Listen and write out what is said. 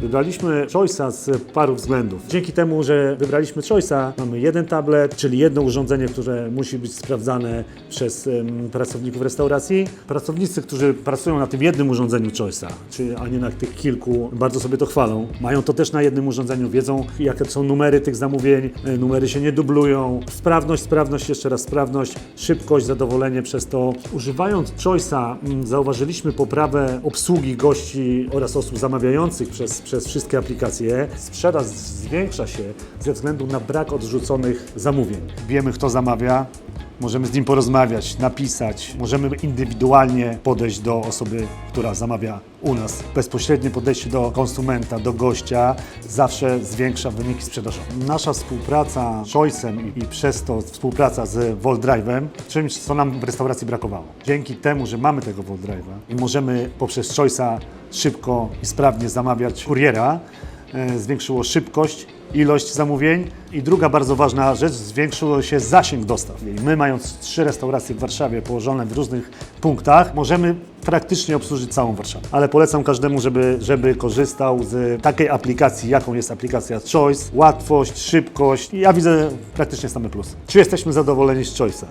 Wybraliśmy Choice'a z paru względów. Dzięki temu, że wybraliśmy Choice'a, mamy jeden tablet, czyli jedno urządzenie, które musi być sprawdzane przez em, pracowników restauracji. Pracownicy, którzy pracują na tym jednym urządzeniu Choice'a, a nie na tych kilku, bardzo sobie to chwalą. Mają to też na jednym urządzeniu, wiedzą jakie są numery tych zamówień, e, numery się nie dublują. Sprawność, sprawność, jeszcze raz sprawność, szybkość, zadowolenie przez to. Używając Choice'a mm, zauważyliśmy poprawę obsługi gości oraz osób zamawiających przez, przez wszystkie aplikacje. Sprzedaż zwiększa się ze względu na brak odrzuconych zamówień. Wiemy, kto zamawia, Możemy z nim porozmawiać, napisać, możemy indywidualnie podejść do osoby, która zamawia u nas. Bezpośrednie podejście do konsumenta, do gościa zawsze zwiększa wyniki sprzedażowe. Nasza współpraca z Choice'em i, przez to współpraca z Volt Drive'em, czymś, co nam w restauracji brakowało. Dzięki temu, że mamy tego Volt Drive'a i możemy poprzez Choice'a szybko i sprawnie zamawiać kuriera, e, zwiększyło szybkość, ilość zamówień i druga bardzo ważna rzecz, zwiększyło się zasięg dostaw. My mając trzy restauracje w Warszawie położone w różnych punktach, możemy praktycznie obsłużyć całą Warszawę. Ale polecam każdemu, żeby, żeby korzystał z takiej aplikacji, jaką jest aplikacja Choice. Łatwość, szybkość ja widzę praktycznie same plusy. Czy jesteśmy zadowoleni z Choice'a?